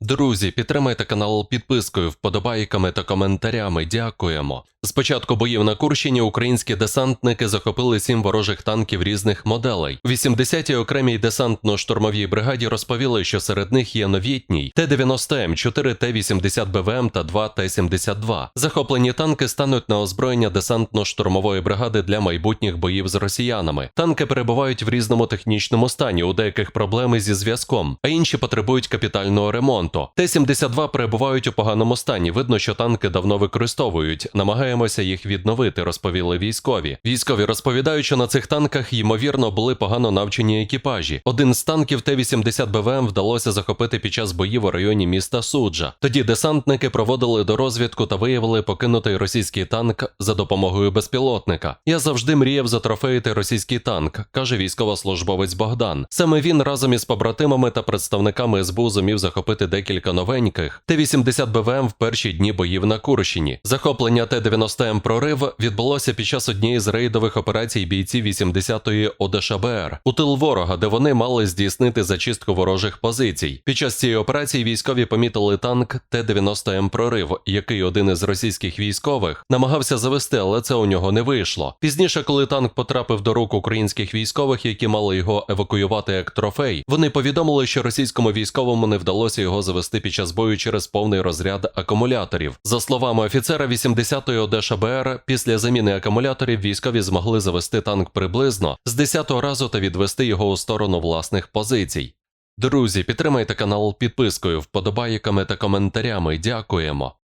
Друзі, підтримайте канал підпискою, вподобайками та коментарями. Дякуємо. З початку боїв на Курщині українські десантники захопили сім ворожих танків різних моделей. У 80-й окремій десантно-штурмовій бригаді розповіли, що серед них є новітній Т-90М, 4 Т-80 БВМ та 2 Т-72. Захоплені танки стануть на озброєння десантно-штурмової бригади для майбутніх боїв з росіянами. Танки перебувають в різному технічному стані, у деяких проблеми зі зв'язком, а інші потребують капітального ремонту. Т-72 перебувають у поганому стані. Видно, що танки давно використовують. Намагаємося їх відновити, розповіли військові. Військові розповідають, що на цих танках ймовірно були погано навчені екіпажі. Один з танків Т-80 БВМ вдалося захопити під час боїв у районі міста Суджа. Тоді десантники проводили дорозвідку та виявили покинутий російський танк за допомогою безпілотника. Я завжди мріяв затрофеїти російський танк, каже військовослужбовець Богдан. Саме він разом із побратимами та представниками СБУ зумів захопити декілька новеньких Т-80 БВМ в перші дні боїв на Курщині. Захоплення Т-90М прорив відбулося під час однієї з рейдових операцій бійців 80-ї ОДШБР у тил ворога, де вони мали здійснити зачистку ворожих позицій. Під час цієї операції військові помітили танк Т-90М прорив, який один із російських військових намагався завести, але це у нього не вийшло. Пізніше, коли танк потрапив до рук українських військових, які мали його евакуювати як трофей, вони повідомили, що російському військовому не вдалося його завести під час бою через повний розряд акумуляторів. За словами офіцера 80-ї ОДШБР, після заміни акумуляторів військові змогли завести танк приблизно з 10-го разу та відвести його у сторону власних позицій. Друзі, підтримайте канал підпискою, вподобайками та коментарями. Дякуємо.